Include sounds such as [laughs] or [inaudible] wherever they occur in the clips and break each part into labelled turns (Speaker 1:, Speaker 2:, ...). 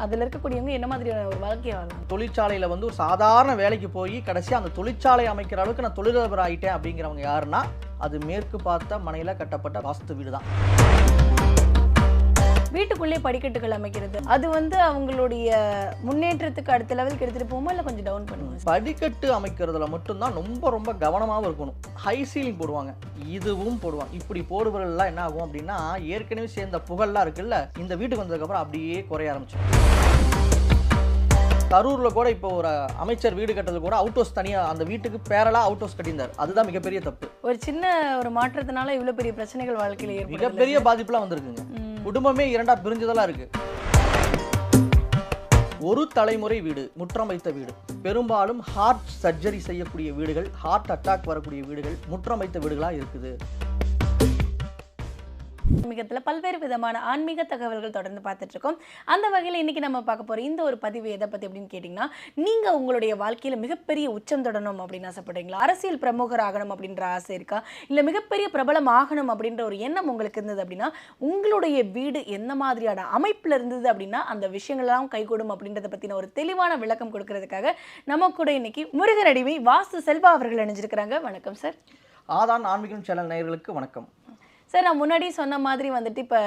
Speaker 1: அதில் இருக்கக்கூடியவங்க என்ன மாதிரியான ஒரு வாழ்க்கையை வாழலாம்
Speaker 2: தொழிற்சாலையில் வந்து ஒரு சாதாரண வேலைக்கு போய் கடைசியாக அந்த தொழிற்சாலை அமைக்கிற அளவுக்கு நான் தொழிலதிபர் ஆகிட்டேன் அப்படிங்கிறவங்க யாருன்னா அது மேற்கு பார்த்த மனையில் கட்டப்பட்ட வாஸ்து வீடு தான்
Speaker 1: வீட்டுக்குள்ளே படிக்கட்டுகள் அமைக்கிறது. அது வந்து அவங்களுடைய முன்னேற்றத்துக்கு அடுத்த லெவலுக்கு எடுத்துட்டு போகுமா இல்ல கொஞ்சம் டவுன் பண்ணுமா?
Speaker 2: படிக்கட்டு அமைக்கிறதுல மட்டும்தான் ரொம்ப ரொம்ப கவனமாகவும் இருக்கணும். ஹை சீலிங் போடுவாங்க. இதுவும் போடுவாங்க. இப்படி போடுவதெல்லாம் என்ன ஆகும் அப்படின்னா ஏற்கனவே சேர்ந்த புகழ்லாம் இருக்குல்ல இந்த வீட்டுக்கு வந்ததுக்கப்புறம் அப்படியே குறைய ஆரம்பிச்சிடும். கரூரில் கூட இப்போ ஒரு அமைச்சர் வீடு கட்டுறது கூட அவுட் ஹவுஸ் தனியாக அந்த வீட்டுக்கு பேரலாக அவுட் ஹவுஸ் கட்டியிருந்தார். அதுதான் மிகப்பெரிய தப்பு.
Speaker 1: ஒரு சின்ன ஒரு மாற்றத்தினால இவ்வளவு பெரிய பிரச்சனைகள் வாழ்க்கையில
Speaker 2: மிகப்பெரிய பாதிப்புலாம் வந்திருக்குங்க. குடும்பமே இரண்டா பிரிஞ்சதெல்லாம் இருக்கு. ஒரு தலைமுறை வீடு முற்றம் வைத்த வீடு. பெரும்பாலும் ஹார்ட் சர்ஜரி செய்யக்கூடிய வீடுகள் ஹார்ட் அட்டாக் வரக்கூடிய வீடுகள் முற்றம் வைத்த வீடுகளாக இருக்குது.
Speaker 1: ஆன்மீகத்தில் பல்வேறு விதமான ஆன்மீக தகவல்கள் தொடர்ந்து பார்த்துட்டு இருக்கோம் அந்த வகையில் இன்னைக்கு நம்ம பார்க்க போகிற இந்த ஒரு பதிவு எதை பற்றி அப்படின்னு கேட்டிங்கன்னா நீங்கள் உங்களுடைய வாழ்க்கையில் மிகப்பெரிய உச்சம் தொடணும் அப்படின்னு ஆசைப்படுறீங்களா? அரசியல் பிரமுகர் ஆகணும் அப்படின்ற ஆசை இருக்கா? இல்லை மிகப்பெரிய பிரபலம் ஆகணும் அப்படின்ற ஒரு எண்ணம் உங்களுக்கு இருந்தது அப்படின்னா உங்களுடைய வீடு எந்த மாதிரியான அமைப்பில் இருந்தது அப்படின்னா அந்த விஷயங்கள்லாம் கைகூடும் அப்படின்றத பற்றின ஒரு தெளிவான விளக்கம் கொடுக்கறதுக்காக நம்ம கூட இன்னைக்கு முருகன் அடிமை வாஸ்து செல்வா அவர்கள் இணைஞ்சிருக்கிறாங்க. வணக்கம் சார்.
Speaker 2: ஆதான் ஆன்மீகம் சேனல் நேயர்களுக்கு வணக்கம்.
Speaker 1: சார் நான் முன்னாடி சொன்ன மாதிரி வந்துட்டு இப்போ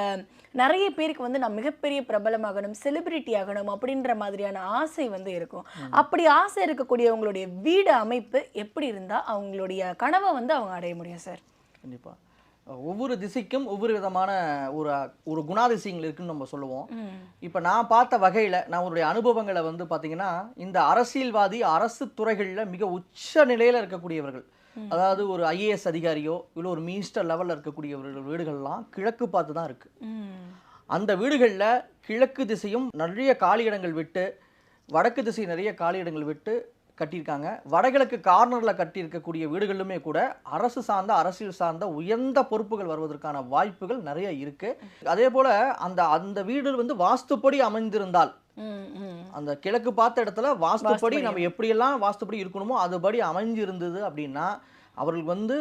Speaker 1: நிறைய பேருக்கு வந்து நான் மிகப்பெரிய பிரபலமாகணும் செலிபிரிட்டி ஆகணும் அப்படின்ற மாதிரியான ஆசை வந்து இருக்கும். அப்படி ஆசை இருக்கக்கூடியவங்களுடைய வீடு அமைப்பு எப்படி இருந்தால் அவங்களுடைய கனவை வந்து அவங்க அடைய முடியும் சார்?
Speaker 2: கண்டிப்பா. ஒவ்வொரு திசைக்கும் ஒவ்வொரு விதமான ஒரு ஒரு குணாதிசயங்கள் இருக்குன்னு நம்ம சொல்லுவோம். இப்போ நான் பார்த்த வகையில் நான் உங்களுடைய அனுபவங்களை வந்து பார்த்தீங்கன்னா இந்த அரசியல்வாதி அரசு துறைகளில் மிக உச்ச நிலையில் இருக்கக்கூடியவர்கள். அதாவது ஒரு ஐஏஎஸ் அதிகாரியோ இல்லை ஒரு மினிஸ்டர் லெவலில் இருக்கக்கூடியவர்கள் வீடுகள்லாம் கிழக்கு பார்த்து தான் இருக்கு. அந்த வீடுகளில் கிழக்கு திசையும் நிறைய காலியிடங்கள் விட்டு வடக்கு திசை நிறைய காலியிடங்கள் விட்டு கட்டியிருக்காங்க வடகிழக்கு கார்னரில் கட்டியிருக்கக்கூடிய வீடுகளிலுமே கூட அரசு சார்ந்த அரசியல் சார்ந்த உயர்ந்த பொறுப்புகள் வருவதற்கான வாய்ப்புகள் நிறைய இருக்கு அதே போல அந்த அந்த வீடு வந்து வாஸ்துப்படி அமைந்திருந்தால் அந்த கிழக்கு பார்த்த இடத்துல வாஸ்துப்படி. நம்ம எப்படியெல்லாம் வாஸ்துப்படி இருக்கணுமோ அதுபடி அமைஞ்சிருந்தது அப்படின்னா அவர்களுக்கு வந்து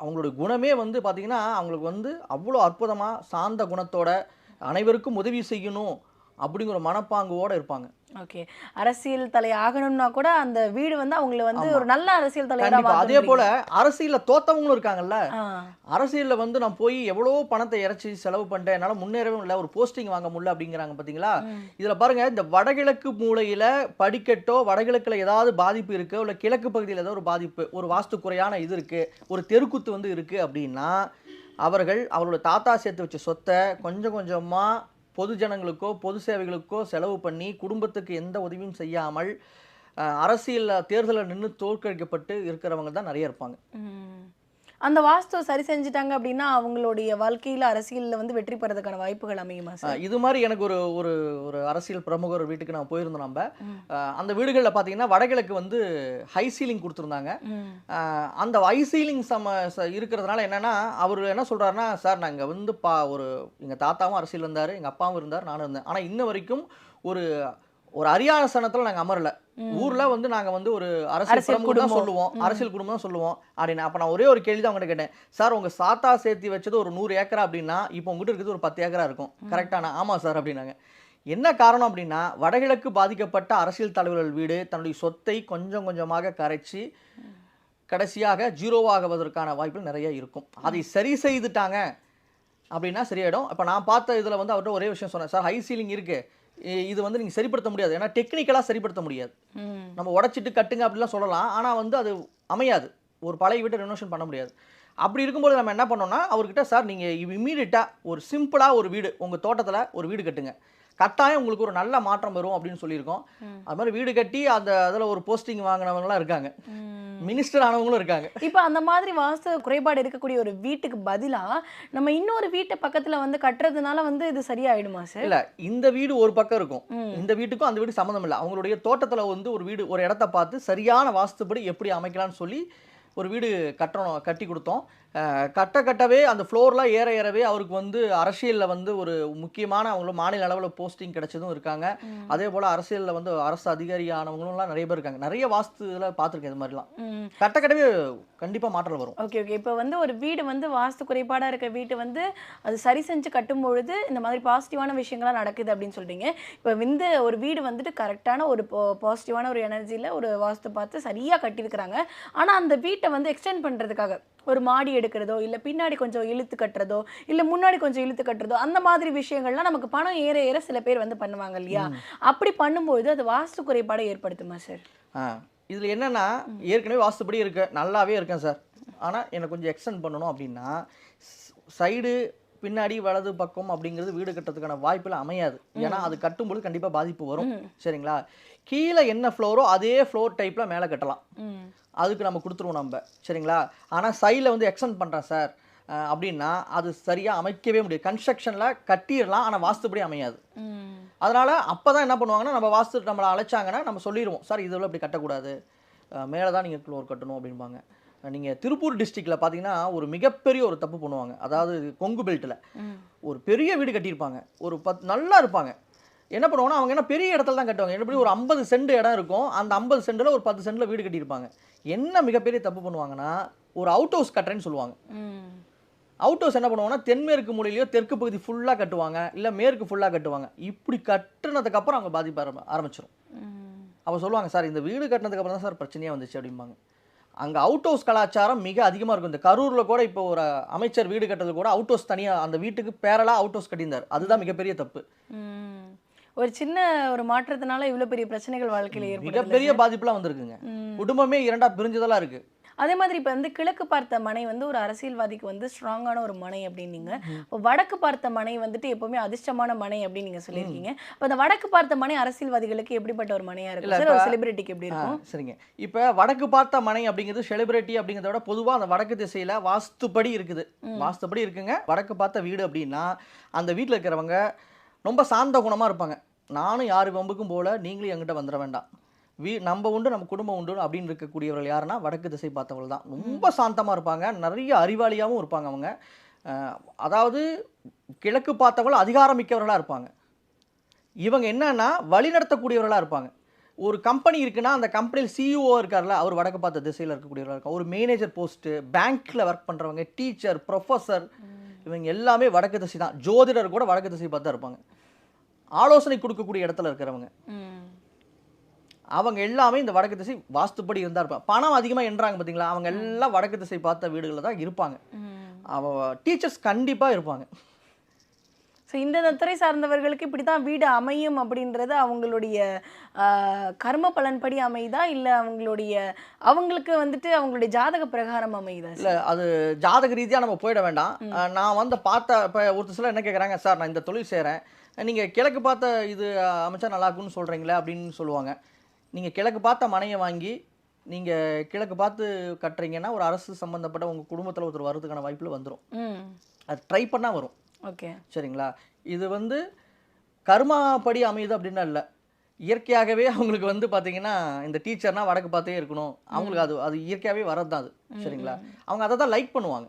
Speaker 2: அவங்களுடைய குணமே வந்து பார்த்தீங்கன்னா அவங்களுக்கு வந்து அவ்வளோ அற்புதமாக சாந்த குணத்தோட அனைவருக்கும் உதவி செய்யணும் அப்படிங்கிற மனப்பாங்குவோட இருப்பாங்க
Speaker 1: ஓகே அரசியல் தலை ஆகணும்னா கூட அந்த வீடு வந்து அவங்கள வந்து. ஒரு நல்ல அரசியல் தலைவரா
Speaker 2: கண்டிப்பா அதே போல அரசியல்ல தோத்தவங்களும் இருக்காங்கல்ல. அரசியல்ல வந்து நான் போய் எவ்வளோ பணத்தை இறைச்சி செலவு பண்ணிட்டேன் என்னால முன்னேறவே இல்லை ஒரு போஸ்டிங் வாங்க முடியல அப்படிங்கிறாங்க பாத்தீங்களா. இதுல பாருங்க இந்த வடகிழக்கு மூலையில படிக்கட்டோ வடகிழக்குல ஏதாவது பாதிப்பு இருக்கு இல்ல கிழக்கு பகுதியில் ஏதாவது ஒரு பாதிப்பு ஒரு வாஸ்து குறையான இது இருக்கு ஒரு தெருக்குத்து வந்து இருக்கு அப்படின்னா அவர்கள் அவரோட தாத்தா சேர்த்து வச்ச சொத்தை கொஞ்சம் கொஞ்சமா பொது ஜனங்களுக்கோ பொது சேவைகளுக்கோ செலவு பண்ணி குடும்பத்துக்கு எந்த உதவியும் செய்யாமல் அரசியல் தேர்தலில் நின்று தோற்கடிக்கப்பட்டு இருக்கிறவங்க தான் நிறைய இருப்பாங்க.
Speaker 1: அந்த வாஸ்து சரி செஞ்சுட்டாங்க அப்படின்னா அவங்களுடைய வாழ்க்கையில அரசியல்ல வந்து வெற்றி பெறதுக்கான வாய்ப்புகள் அமையுமா சார்
Speaker 2: இது மாதிரி எனக்கு ஒரு ஒரு ஒரு அரசியல் பிரமுகர் வீட்டுக்கு நான் போயிருந்தோம் நம்ம. அந்த வீடுகளில் பார்த்தீங்கன்னா வடகிழக்கு வந்து ஹை சீலிங் கொடுத்துருந்தாங்க. அந்த ஹை சீலிங் சம இருக்கிறதுனால என்னன்னா அவர் என்ன சொல்றாருன்னா சார் நாங்கள் வந்து பா ஒரு எங்கள் தாத்தாவும் அரசியல் இருந்தார் எங்கள் அப்பாவும் இருந்தார் நானும் இருந்தேன். ஆனால் இன்ன வரைக்கும் ஒரு ஒரு அரியாசனத்தில் நாங்கள் அமரல. ஊர்ல வந்து நாங்க வந்து ஒரு அரசியல்
Speaker 1: குடும்பம்.
Speaker 2: சொல்லுவோம். அரசியல் குடும்பம் தான் சொல்லுவோம். அப்படின்னு. அப்ப நான் ஒரே ஒரு கேள்வி தான் உங்ககிட்ட கேட்டேன். சார் உங்க சாத்தா சேர்த்து வச்சது ஒரு நூறு ஏக்கரா? அப்படின்னா இப்போ உங்ககிட்ட இருக்கிறது ஒரு பத்து ஏக்கரா இருக்கும். கரெக்டான ஆமா சார் அப்படின்னாங்க. என்ன காரணம் அப்படின்னா வடகிழக்கு பாதிக்கப்பட்ட அரசியல் தலைவர்கள் வீடு தன்னுடைய சொத்தை கொஞ்சம் கொஞ்சமாக கரைச்சி கடைசியாக ஜீரோவாகுவதற்கான வாய்ப்புகள் நிறைய இருக்கும். அதை சரி செய்துட்டாங்க. அப்படின்னா சரியாயிடும். இப்போ நான் பார்த்த இதில் வந்து அவர்கிட்ட ஒரே விஷயம் சொன்னேன். சார் ஹை சீலிங் இருக்கு. இ- இது வந்து நீங்கள் சரிப்படுத்த முடியாது. ஏன்னா டெக்னிக்கலாக சரிப்படுத்த முடியாது. நம்ம உடைச்சிட்டு கட்டுங்க அப்படிலாம் சொல்லலாம். ஆனால் வந்து அது அமையாது. ஒரு பழைய வீட்டை ரெனோவேஷன் பண்ண முடியாது. அப்படி இருக்கும்போது நம்ம என்ன பண்ணோம்னா அவர்கிட்ட சார் நீங்கள் இம்மீடியட்டாக ஒரு சிம்பிளாக ஒரு வீடு உங்கள் தோட்டத்தில் ஒரு வீடு கட்டுங்க. கட்டாயம் உங்களுக்கு ஒரு நல்ல மாற்றம் வரும் அப்படின்னு சொல்லியிருக்கோம். அது மாதிரி வீடு கட்டி அந்த அதில் ஒரு போஸ்டிங் வாங்கினவங்களாம் இருக்காங்க. மினிஸ்டர் ஆனவங்களும் இருக்காங்க
Speaker 1: இப்போ அந்த மாதிரி வாஸ்து குறைபாடு இருக்கக்கூடிய ஒரு வீட்டுக்கு பதிலா நம்ம இன்னொரு வீட்டை பக்கத்துல வந்து கட்டுறதுனால வந்து இது சரியாயிடுமா சார்
Speaker 2: இல்ல இந்த வீடு ஒரு பக்கம் இருக்கும். இந்த வீட்டுக்கும் அந்த வீடு சம்மந்தம் இல்லை அவங்களுடைய தோட்டத்துல வந்து ஒரு வீடு ஒரு இடத்த பார்த்து சரியான வாஸ்துப்படி எப்படி அமைக்கலாம்னு சொல்லி ஒரு வீடு கட்டணும் கட்டி கொடுத்தோம். கட்ட கட்டவே அந்த ஃப்ளோர்லாம் ஏற ஏறவே அவருக்கு வந்து அரசியலில் வந்து ஒரு முக்கியமான அவங்களும் மாநில அளவில் போஸ்டிங் கிடைச்சதும் இருக்காங்க. அதே போல் அரசியலில் வந்து அரசு அதிகாரி ஆனவங்களும்லாம் நிறைய பேர் இருக்காங்க. நிறைய வாஸ்து இதில் பார்த்துருக்கேன் இது மாதிரிலாம். கட்ட கட்டவே கண்டிப்பாக மாற்றம் வரும்.
Speaker 1: Okay okay. இப்போ வந்து ஒரு வீடு வந்து வாஸ்து குறைபாடாக இருக்க வீட்டு வந்து அது சரி செஞ்சு கட்டும் பொழுது இந்த மாதிரி பாசிட்டிவான விஷயங்கள்லாம் நடக்குது அப்படின்னு சொல்றீங்க. இப்போ வந்து ஒரு வீடு வந்துட்டு கரெக்டான ஒரு பாசிட்டிவான ஒரு எனர்ஜியில் ஒரு வாஸ்து பார்த்து சரியாக கட்டியிருக்கிறாங்க. ஆனால் அந்த வீட்டை வந்து எக்ஸ்டெண்ட் பண்ணுறதுக்காக ஒரு மாடி எடுக்கிறதோ இல்லை பின்னாடி கொஞ்சம் இழுத்து கட்டுறதோ இல்லை முன்னாடி கொஞ்சம் இழுத்து கட்டுறதோ அந்த மாதிரி விஷயங்கள்லாம் நமக்கு பணம் ஏற ஏற சில பேர் வந்து பண்ணுவாங்க இல்லையா? அப்படி பண்ணும்போது அது வாஸ்து குறைபாடை ஏற்படுத்துமா சார்?
Speaker 2: இதில் என்னன்னா ஏற்கனவே வாஸ்துப்படி இருக்கு. நல்லாவே இருக்கேன் சார். ஆனால் எனக்கு கொஞ்சம் எக்ஸ்டெண்ட் பண்ணணும் அப்படின்னா சைடு பின்னாடி வலது பக்கம் அப்படிங்கிறது வீடு கட்டுறதுக்கான வாய்ப்புல அமையாது. ஏன்னா அது கட்டும்போது கண்டிப்பாக பாதிப்பு வரும். சரிங்களா? கீழே என்ன ஃப்ளோரோ அதே ஃப்ளோர் டைப்பில் மேலே கட்டலாம். அதுக்கு நம்ம கொடுத்துருவோம் நம்ம. சரிங்களா? ஆனால் சைடில் வந்து எக்ஸ்டெண்ட் பண்ணுறேன் சார் அப்படின்னா அது சரியாக அமைக்கவே முடியாது. கன்ஸ்ட்ரக்ஷனில் கட்டிடலாம் ஆனால் வாஸ்துப்படி அமையாது. அதனால் அப்போ தான் என்ன பண்ணுவாங்கன்னா நம்ம வாஸ்து நம்மளை அழைச்சாங்கன்னா நம்ம சொல்லிடுவோம் சார் இதில் இப்படி கட்டக்கூடாது? மேலே தான் நீங்கள் ஃப்ளோர் கட்டணும் அப்படிம்பாங்க. நீங்கள் திருப்பூர் டிஸ்ட்ரிக்டில் பார்த்தீங்கன்னா ஒரு மிகப்பெரிய ஒரு தப்பு பண்ணுவாங்க. அதாவது கொங்கு பெல்ட்டில் ஒரு பெரிய வீடு கட்டியிருப்பாங்க. ஒரு பத் நல்லா இருப்பாங்க. என்ன பண்ணுவாங்கன்னா அவங்க என்ன பெரிய இடத்துல தான் கட்டுவாங்க. எப்படி ஒரு ஐம்பது சென்ட் இடம் இருக்கும். அந்த ஐம்பது சென்டில் ஒரு பத்து சென்டில் வீடு கட்டியிருப்பாங்க. என்ன மிகப்பெரிய தப்பு பண்ணுவாங்கன்னா ஒரு அவுட் ஹவுஸ் கட்டுறேன்னு சொல்லுவாங்க. அவுட் ஹவுஸ் என்ன பண்ணுவாங்கன்னா தென்மேற்கு மூலையிலையோ தெற்கு பகுதி ஃபுல்லாக கட்டுவாங்க. இல்லை மேற்கு ஃபுல்லாக கட்டுவாங்க. இப்படி கட்டுனதுக்கப்புறம் அவங்க பாதிப்பு ஆரம்ப ஆரம்பிச்சிடும் அப்போ சொல்லுவாங்க சார் இந்த வீடு கட்டினதுக்கப்புறம் தான் சார் பிரச்சனையே வந்துச்சு அப்படிம்பாங்க. அங்கே அவுட் ஹவுஸ் கலாச்சாரம் மிக அதிகமாக இருக்கும். இந்த கரூரில் கூட இப்போ ஒரு அமைச்சர் வீடு கட்டுறது கூட அவுட் ஹவுஸ் தனியாக அந்த வீட்டுக்கு பேரலாக அவுட் ஹவுஸ் கட்டியிருந்தார். அதுதான் மிகப்பெரிய தப்பு.
Speaker 1: ஒரு சின்ன ஒரு மாற்றத்தினால இவ்வளவு பெரிய பிரச்சனைகள் வாழ்க்கையில
Speaker 2: மிகப்பெரிய பாதிப்புலாம் வந்திருக்குங்க. குடும்பமே இரண்டா பிரிஞ்சதெல்லாம் இருக்கு.
Speaker 1: அதே மாதிரி இப்ப வந்து கிழக்கு பார்த்த மனை வந்து ஒரு அரசியல்வாதிக்கு வந்து ஸ்ட்ராங்கான ஒரு மனை அப்படின்னீங்க இப்போ வடக்கு பார்த்த மனை வந்துட்டு எப்பவுமே அதிர்ஷ்டமான மனை அப்படின்னு நீங்க சொல்லியிருக்கீங்க. அப்ப அந்த வடக்கு பார்த்த மனை அரசியல்வாதிகளுக்கு எப்படிப்பட்ட ஒரு மனையா இருக்கும்? சார் ஒரு
Speaker 2: இப்ப-
Speaker 1: செலிபிரிட்டிக்கு எப்படி இருக்கும்?
Speaker 2: சரிங்க. இப்போ வடக்கு பார்த்த மனை அப்படிங்கிறது செலிபிரிட்டி அப்படிங்கிறத விட பொதுவாக அந்த வடக்கு திசையில் வாஸ்துப்படி இருக்குது. வாஸ்துப்படி இருக்குங்க. வடக்கு பார்த்த வீடு அப்படின்னா அந்த வீட்டில் இருக்கிறவங்க ரொம்ப சாந்த குணமாக இருப்பாங்க. நானும் யார் வம்புக்கும் போல நீங்களும் என்கிட்ட வந்துட வேண்டாம். வீ நம்ம உண்டு நம்ம குடும்பம் உண்டு அப்படின்னு இருக்கக்கூடியவர்கள் யாருன்னா வடக்கு திசை பார்த்தவங்க தான். ரொம்ப சாந்தமாக இருப்பாங்க. நிறைய அறிவாளியாகவும் இருப்பாங்க அவங்க. அதாவது கிழக்கு பார்த்தவங்களும் அதிகாரமிக்கவர்களாக இருப்பாங்க. இவங்க என்னன்னா வழிநடத்தக்கூடியவர்களாக இருப்பாங்க. ஒரு கம்பெனி இருக்குன்னா அந்த கம்பெனியில் சிஇஓ இருக்கார்ல அவர் வடக்கு பார்த்த திசையில் இருக்கக்கூடியவராக இருக்கும் ஒரு மேனேஜர் போஸ்ட்டு பேங்க்கில் ஒர்க் பண்ணுறவங்க டீச்சர் ப்ரொஃபஸர் இவங்க எல்லாமே வடக்கு திசை தான். ஜோதிடர் கூட வடக்கு திசை பார்த்து இருப்பாங்க. ஆலோசனை கொடுக்கக்கூடிய இடத்துல இருக்கிறவங்க. அவங்க எல்லாமே இந்த வடக்கு திசை வாஸ்துப்படி இருந்தா இருப்பாங்க. பணம் அதிகமாக என்றாங்க பார்த்தீங்களா அவங்க எல்லாம் வடக்கு திசை பார்த்த வீடுகளில் தான் இருப்பாங்க. அவ டீச்சர்ஸ் கண்டிப்பாக இருப்பாங்க.
Speaker 1: ஸோ இந்த துறை சார்ந்தவர்களுக்கு இப்படி தான் வீடு அமையும் அப்படின்றது அவங்களுடைய கர்ம பலன்படி அமையுதா? இல்லை அவங்களுடைய அவங்களுக்கு வந்துட்டு அவங்களுடைய ஜாதக பிரகாரம் அமையுதா?
Speaker 2: இல்லை அது ஜாதக ரீதியாக நம்ம போயிட வேண்டாம். நான் வந்து பார்த்த இப்போ ஒருத்தர் சிலர் என்ன கேட்குறாங்க சார் நான் இந்த தொழில் செய்கிறேன் நீங்கள் கிழக்கு பார்த்த இது அமைச்சா நல்லா இருக்கும்னு சொல்கிறீங்களே அப்படின்னு சொல்லுவாங்க. நீங்கள் கிழக்கு பார்த்த மனையை வாங்கி நீங்கள் கிழக்கு பார்த்து கட்டுறீங்கன்னா ஒரு அரசு சம்மந்தப்பட்ட உங்கள் குடும்பத்தில் ஒருத்தர் வரதுக்கான வாய்ப்பில் வந்துடும் அது ட்ரை பண்ணால் வரும்.
Speaker 1: ஓகே.
Speaker 2: சரிங்களா? இது வந்து கர்மா படி அமையுது அப்படின்னா இல்லை. இயற்கையாகவே அவங்களுக்கு வந்து பார்த்தீங்கன்னா இந்த டீச்சர்னா வடக்கு பார்த்தே இருக்கணும். அவங்களுக்கு அது அது இயற்கையாகவே வரது தான் அது சரிங்களா? அவங்க அதை தான் லைக் பண்ணுவாங்க.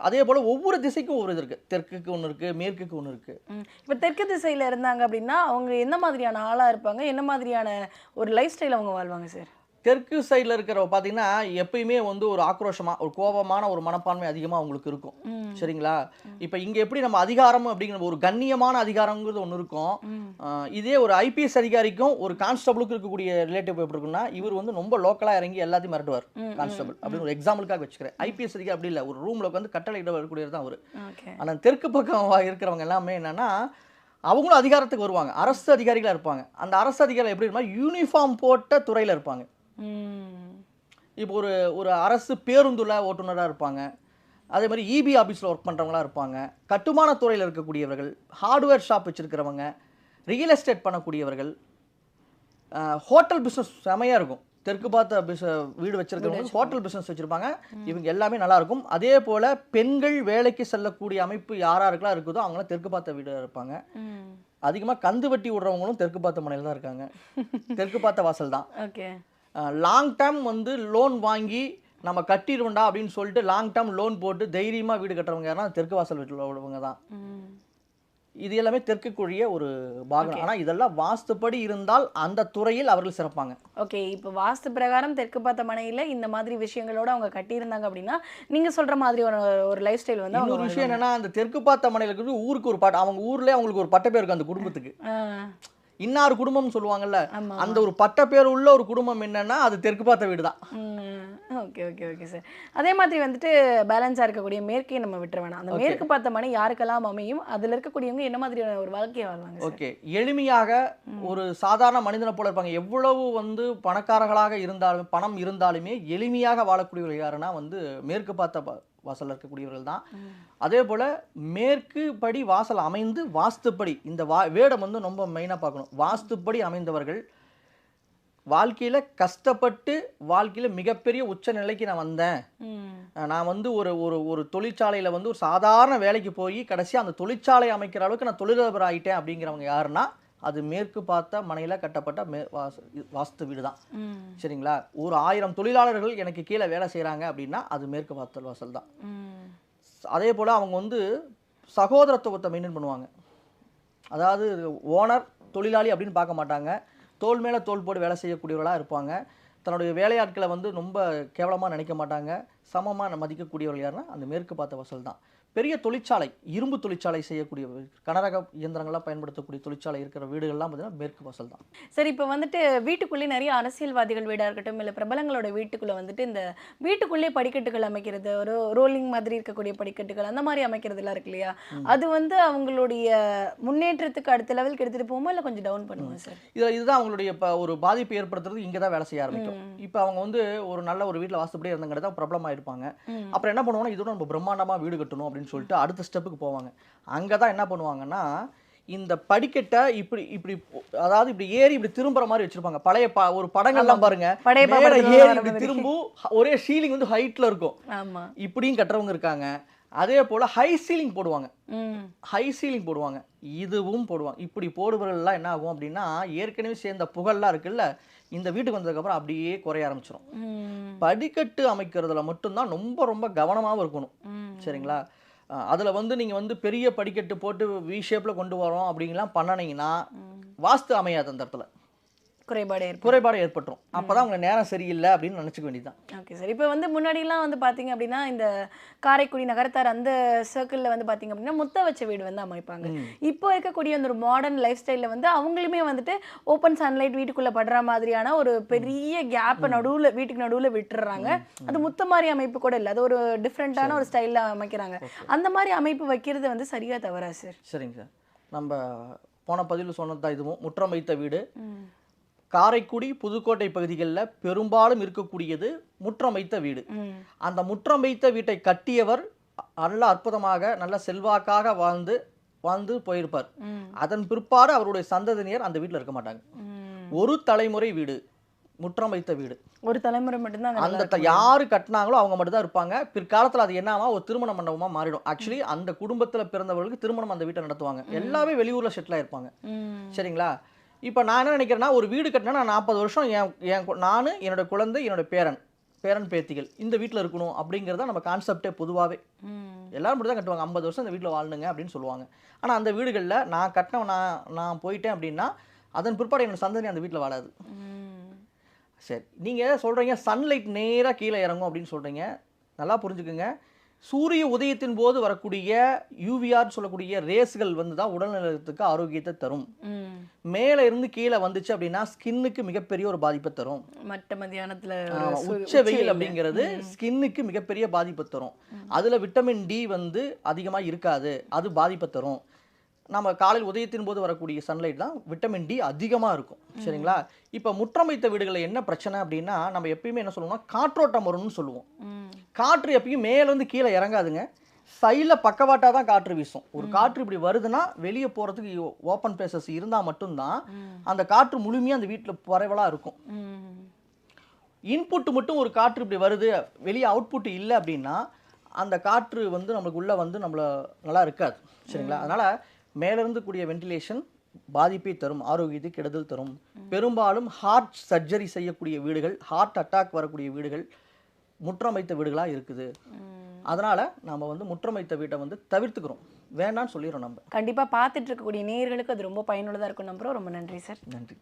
Speaker 2: அதே போல் ஒவ்வொரு திசைக்கும் ஒரு இது இருக்குது தெற்குக்கு ஒன்று இருக்குது மேற்குக்கு ஒன்று இருக்குது
Speaker 1: இப்போ தெற்கு திசையில் இருந்தாங்க அப்படின்னா அவங்க என்ன மாதிரியான ஆளாக இருப்பாங்க? என்ன மாதிரியான ஒரு லைஃப் ஸ்டைல் அவங்க வாழ்வாங்க சார்
Speaker 2: தெற்கு சைடில் இருக்கிற பார்த்தீங்கன்னா எப்பயுமே வந்து ஒரு ஆக்ரோஷமாக ஒரு கோபமான ஒரு மனப்பான்மை அதிகமாக அவங்களுக்கு இருக்கும். சரிங்களா? இப்போ இங்கே எப்படி நம்ம அதிகாரம் அப்படிங்கிற ஒரு கண்ணியமான அதிகாரங்கிறது ஒன்று இருக்கும். இதே ஒரு ஐபிஎஸ் அதிகாரிக்கும் ஒரு கான்ஸ்டபிளுக்கு இருக்கக்கூடிய ரிலேட்டிவ் எப்படி இருக்குன்னா இவர் வந்து ரொம்ப லோக்கலாக இறங்கி எல்லாத்தையும் மிரட்டுவார் கான்ஸ்டபிள் அப்படின்னு ஒரு எக்ஸாம்பிளுக்காக வச்சுக்கிறேன். ஐபிஎஸ் அதிகாரி அப்படி இல்லை ஒரு ரூமில் உட்காந்து கட்டளை இட வரக்கூடியவர் தான் அவர். ஆனால் தெற்கு பக்கம் இருக்கிறவங்க எல்லாமே என்னன்னா அவங்களும் அதிகாரத்துக்கு வருவாங்க. அரசு அதிகாரிகளாக இருப்பாங்க. அந்த அரசு அதிகாரிகள் எப்படி இருப்பாங்க யூனிஃபார்ம் போட்ட துறையில் இருப்பாங்க. இப்போ ஒரு ஒரு அரசு பேருந்துல ஓட்டுநராக இருப்பாங்க. அதே மாதிரி இபி ஆஃபீஸில் ஒர்க் பண்ணுறவங்களா இருப்பாங்க. கட்டுமான துறையில் இருக்கக்கூடியவர்கள் ஹார்ட்வேர் ஷாப் வச்சுருக்கிறவங்க ரியல் எஸ்டேட் பண்ணக்கூடியவர்கள் ஹோட்டல் பிஸ்னஸ் செமையாக இருக்கும். தெற்கு பார்த்த பிஸ் வீடு வச்சிருக்கிறவங்க ஹோட்டல் பிஸ்னஸ் வச்சுருப்பாங்க. இவங்க எல்லாமே நல்லா இருக்கும். அதே போல் பெண்கள் வேலைக்கு செல்லக்கூடிய அமைப்பு யாராக இருக்கலாம் இருக்குதோ அவங்களாம் தெற்கு பார்த்த வீடு இருப்பாங்க. அதிகமாக கந்து வட்டி விடுறவங்களும் தெற்கு பார்த்த மனையில் தான் இருக்காங்க. [laughs] தெற்கு பார்த்த வாசல் தான்.
Speaker 1: ஓகே.
Speaker 2: லாங் டேர்ம் வந்து லோன் வாங்கி நம்ம கட்டிடுவோம்டா அப்படின்னு சொல்லிட்டு லாங் டேர்ம் லோன் போட்டு தைரியமா வீடு கட்டுறவங்க யாருன்னா தெற்கு வாசல் வீட்டில் உள்ளவங்க தான். இது எல்லாமே தெற்குக்குரிய ஒரு பாகம் ஆனா இதெல்லாம் வாஸ்துப்படி இருந்தால் அந்த துறையில் அவர்கள் சிறப்பாங்க.
Speaker 1: ஓகே இப்போ வாஸ்து பிரகாரம் தெற்கு பார்த்த மனையில இந்த மாதிரி விஷயங்களோட அவங்க கட்டியிருந்தாங்க அப்படின்னா நீங்க சொல்ற மாதிரி ஒரு ஒரு லைஃப் ஸ்டைல் வந்து
Speaker 2: இன்னொரு விஷயம் என்னன்னா அந்த தெற்கு பார்த்த மனையில ஊருக்கு ஒரு பாட்டு அவங்க ஊர்லயே அவங்களுக்கு ஒரு பட்ட பேர் இருக்கு அந்த குடும்பத்துக்கு. இன்னார் குடும்பம்னு சொல்லுவாங்கல்ல அந்த ஒரு பட்ட பேர் உள்ள ஒரு குடும்பம் என்னன்னா அது தெற்கு பார்த்த வீடு தான்
Speaker 1: ஓகே ஓகே ஓகே சார் அதே மாதிரி வந்துட்டு பேலன்ஸாக இருக்கக்கூடிய மேற்கையும் நம்ம விட்டுற வேணாம். அந்த மேற்கு பார்த்த மனை யாருக்கெல்லாம் அமையும் அதில் இருக்கக்கூடியவங்க என்ன மாதிரியான ஒரு வாழ்க்கையை வாழ்வாங்க
Speaker 2: ஓகே. எளிமையாக ஒரு சாதாரண மனிதனை போல இருப்பாங்க. எவ்வளவு வந்து பணக்காரர்களாக இருந்தாலும் பணம் இருந்தாலுமே எளிமையாக வாழக்கூடியவர்கள் யாருன்னா வந்து மேற்கு பார்த்த வாசல்ல இருக்கக்கூடியவர்கள் தான். அதே போல மேற்கு படி வாசல் அமைந்து வாஸ்துப்படி இந்த வா வேடம் வந்து ரொம்ப மெயினாக பார்க்கணும். வாஸ்துப்படி அமைந்தவர்கள் வாழ்க்கையில கஷ்டப்பட்டு வாழ்க்கையில மிகப்பெரிய உச்ச நிலைக்கு நான் வந்தேன். நான் வந்து ஒரு ஒரு ஒரு தொழிற்சாலையில் வந்து ஒரு சாதாரண வேலைக்கு போய் கடைசியாக அந்த தொழிற்சாலை அமைக்கிற அளவுக்கு நான் தொழிலதிபர் ஆயிட்டேன் அப்படிங்கிறவங்க யாருன்னா அது மேற்கு பார்த்த மனையில் கட்டப்பட்ட மே வாஸ்து வீடு தான் சரிங்களா? ஒரு ஆயிரம் தொழிலாளர்கள் எனக்கு கீழே வேலை செய்கிறாங்க அப்படின்னா அது மேற்கு வாசல் வாசல் தான் அதே போல் அவங்க வந்து சகோதரத்துவத்தை மெயின்டைன் பண்ணுவாங்க. அதாவது ஓனர் தொழிலாளி அப்படின்னு பார்க்க மாட்டாங்க. தோல் மேலே தோல் போட்டு வேலை செய்யக்கூடியவர்களாக இருப்பாங்க. தன்னுடைய வேலையாட்களை வந்து ரொம்ப கேவலமாக நினைக்க மாட்டாங்க. சமமாக மதிக்கக்கூடியவர்கள் யாருன்னா அந்த மேற்கு பார்த்த வசல் தான் பெரிய தொழிற்சாலை இரும்பு தொழிற்சாலை செய்யக்கூடிய கனரக இயந்திரங்கள்லாம் பயன்படுத்தக்கூடிய தொழிற்சாலை இருக்கிற வீடுகள்லாம் பார்த்தீங்கன்னா மேற்கு வாசல் தான்.
Speaker 1: சரி இப்போ வந்துட்டு வீட்டுக்குள்ளே நிறைய அரசியல்வாதிகள் வீடாக இருக்கட்டும் இல்லை பிரபலங்களோட வீட்டுக்குள்ளே வந்துட்டு இந்த வீட்டுக்குள்ளே படிக்கட்டுகள் அமைக்கிறது ஒரு ரோலிங் மாதிரி இருக்கக்கூடிய படிக்கட்டுகள் அந்த மாதிரி அமைக்கிறதுலாம் இருக்கு இல்லையா? அது வந்து அவங்களுடைய முன்னேற்றத்துக்கு அடுத்த லெவலுக்கு எடுத்துகிட்டு போகுமா இல்லை கொஞ்சம் டவுன் பண்ணுமா சார்
Speaker 2: இதில் இதுதான் அவங்களுடைய இப்போ ஒரு பாதிப்பு ஏற்படுத்துறது இங்கே தான் வேலை செய்ய ஆரம்பிக்கும். இப்போ அவங்க வந்து ஒரு நல்ல ஒரு வீட்டில் வாசப்படியே இருந்தவங்க தான் பிரபலமாக இருப்பாங்க. அப்புறம் என்ன பண்ணுவாங்கன்னா இதோட நம்ம பிரம்மாண்டமாக வீடு கட்டணும் அப்படின்னு சொல்லிட்டு அடுத்த ஸ்டெப்புக்கு போவாங்க. அங்கே தான் என்ன பண்ணுவாங்கன்னா இந்த படிக்கட்டை இப்படி இப்படி அதாவது இப்படி ஏறி இப்படி திரும்புற மாதிரி வச்சிருப்பாங்க. பழைய ப- ஒரு படங்கள்லாம் பாருங்க. மேல ஏறி இப்படி. திரும்பும் ஒரே சீலிங் வந்து ஹைட்ல இருக்கும். இப்படியும் கட்டுறவங்க இருக்காங்க. அதே போல ஹை சீலிங் போடுவாங்க. ஹை சீலிங் போடுவாங்க. இதுவும் போடுவாங்க. இப்படி போடுபவர்கள்லாம் என்ன ஆகும் அப்படின்னா ஏற்கனவே சேர்ந்த புகழ்லாம் இருக்குல்ல இந்த வீட்டுக்கு வந்ததுக்கப்புறம் அப்படியே குறைய ஆரம்பிச்சிடும் படிக்கட்டு அமைக்கிறதுல மட்டும்தான் ரொம்ப ரொம்ப கவனமாகவும் இருக்கணும். சரிங்களா? அதுல வந்து நீங்க வந்து பெரிய படிக்கட்டு போட்டு வி ஷேப்ல கொண்டு வரோம் அப்படிங்கலாம் பண்ணனீங்கன்னா வாஸ்து அமையாது அந்த இடத்துல.
Speaker 1: குறைபாடு
Speaker 2: குறைபாடு ஏற்பட்டுரும். அப்பதான் உங்க நேரம் சரியில்லை அப்படின்னு நினைச்சுக்க வேண்டியதுதான்.
Speaker 1: Okay sir. இப்போ வந்து முன்னாடிலாம் வந்து பார்த்தீங்க அப்படின்னா இந்த காரைக்குடி நகரத்தார் அந்த சர்க்கிளில் வந்து பார்த்தீங்க அப்படின்னா முத்த வச்ச வீடு வந்து அமைப்பாங்க. இப்போ இருக்கக்கூடிய அந்த ஒரு மாடர்ன் லைஃப் ஸ்டைலில் வந்து அவங்களுமே வந்துட்டு ஓப்பன் சன்லைட் வீட்டுக்குள்ளே படுற மாதிரியான ஒரு பெரிய கேப்பை நடுவில் வீட்டுக்கு நடுவில் விட்டுறாங்க. அது முத்த மாதிரி அமைப்பு கூட இல்லை. அது ஒரு டிஃப்ரெண்ட்டான ஒரு ஸ்டைலில் அமைக்கிறாங்க. அந்த மாதிரி அமைப்பு வைக்கிறது வந்து சரியா தவறா சார்?
Speaker 2: சரிங்க சார். நம்ம போன பதிவில் சொன்னது தான் இதுவும். முற்றம் வைத்த வீடு காரைக்குடி புதுக்கோட்டை பகுதிகளில் பெரும்பாலும் இருக்கக்கூடியது முற்றம் வைத்த வீடு அந்த முற்றம் வைத்த வீட்டை கட்டியவர் நல்ல அற்புதமாக நல்ல செல்வாக்காக வாழ்ந்து வாழ்ந்து போயிருப்பார். அதன் பிற்பாடு அவருடைய சந்ததியினர் அந்த வீட்டில் இருக்க மாட்டாங்க. ஒரு தலைமுறை வீடு முற்றம் வைத்த வீடு.
Speaker 1: ஒரு தலைமுறை மட்டும்தான்
Speaker 2: அந்த யாரு கட்டினாங்களோ அவங்க மட்டும் தான் இருப்பாங்க. பிற்காலத்துல அது என்னவா ஒரு திருமண மண்டபமா மாறிடும். ஆக்சுவலி அந்த குடும்பத்துல பிறந்தவர்களுக்கு திருமணம் அந்த வீட்டை நடத்துவாங்க. எல்லாமே வெளியூர்ல செட்டில் ஆயிருப்பாங்க. சரிங்களா? இப்போ நான் என்ன நினைக்கிறேன்னா ஒரு வீடு கட்டினா நான் நாற்பது வருஷம் என் என் நானு என்னோட குழந்தை என்னோட பேரன் பேரன் பேத்திகள் இந்த வீட்டில் இருக்கணும் அப்படிங்கிறத நம்ம கான்செப்டே பொதுவாகவே எல்லாரும் மட்டும் தான் கட்டுவாங்க. ஐம்பது வருஷம் இந்த வீட்டில் வாழணுங்க அப்படின்னு சொல்லுவாங்க. ஆனால் அந்த வீடுகளில் நான் கட்டின நான் நான் போயிட்டேன் அப்படின்னா அதன் பிற்பாடு என்னோட சந்ததி அந்த வீட்டில் வாழாது. சரி நீங்கள் சொல்கிறீங்க சன்லைட் நேராக கீழே இறங்கும் அப்படின்னு சொல்கிறீங்க நல்லா புரிஞ்சுக்குங்க. சூரிய உதயத்தின் போது வரக்கூடிய யூவிஆர் சொல்லக்கூடிய ரேஸ்கள் வந்து தான் உடல்நலத்துக்கு ஆரோக்கியத்தை தரும். மேலே இருந்து கீழே வந்துச்சு அப்படின்னா ஸ்கின்னுக்கு மிகப்பெரிய ஒரு பாதிப்பை தரும். ஆமா,
Speaker 1: சு-
Speaker 2: உச்ச வெயில் அப்படிங்கிறது ஸ்கின்னுக்கு மிகப்பெரிய பாதிப்பை தரும். அதுல விட்டமின் டி வந்து அதிகமா இருக்காது. அது பாதிப்பை தரும். நம்ம காலையில் உதயத்தின் போது வரக்கூடிய சன்லைட் தான் விட்டமின் டி அதிகமா இருக்கும். சரிங்களா? இப்போ முற்றம் வைத்த வீடுகளில் என்ன பிரச்சனை அப்படின்னா நம்ம எப்பயுமே என்ன சொல்லுவோம்னா காற்றோட்டம் வரும்னு சொல்லுவோம். காற்று எப்பயும் மேலேருந்து கீழே இறங்காதுங்க. சைடில் பக்கவாட்டாக தான் காற்று வீசும். ஒரு காற்று இப்படி வருதுன்னா வெளியே போகிறதுக்கு ஓப்பன் பிளேசஸ் இருந்தால் மட்டும்தான் அந்த காற்று முழுமையாக அந்த வீட்டில் பரவலாக இருக்கும். இன்புட் மட்டும் ஒரு காற்று இப்படி வருது வெளியே அவுட்புட் இல்லை அப்படின்னா அந்த காற்று வந்து நம்மளுக்கு உள்ள வந்து நம்மள நல்லா இருக்காது. சரிங்களா? அதனால மேல இருந்து கூடிய வென்டிலேஷன் பாதிப்பை தரும் ஆரோக்கியத்தை கெடுதல் தரும். பெரும்பாலும் ஹார்ட் சர்ஜரி செய்யக்கூடிய வீடுகள் ஹார்ட் அட்டாக் வரக்கூடிய வீடுகள் முற்றமைத்த வீடுகளாக இருக்குது. அதனால நாம வந்து முற்றமைத்த வீட்டை வந்து தவிர்த்துக்கிறோம். வேண்டாம்னு சொல்லிடுறோம் நம்ம.
Speaker 1: கண்டிப்பா பார்த்துட்டு இருக்கக்கூடிய நேயர்களுக்கு அது ரொம்ப பயனுள்ளதா இருக்கும் நம்புறோம். ரொம்ப நன்றி சார்.
Speaker 2: நன்றி.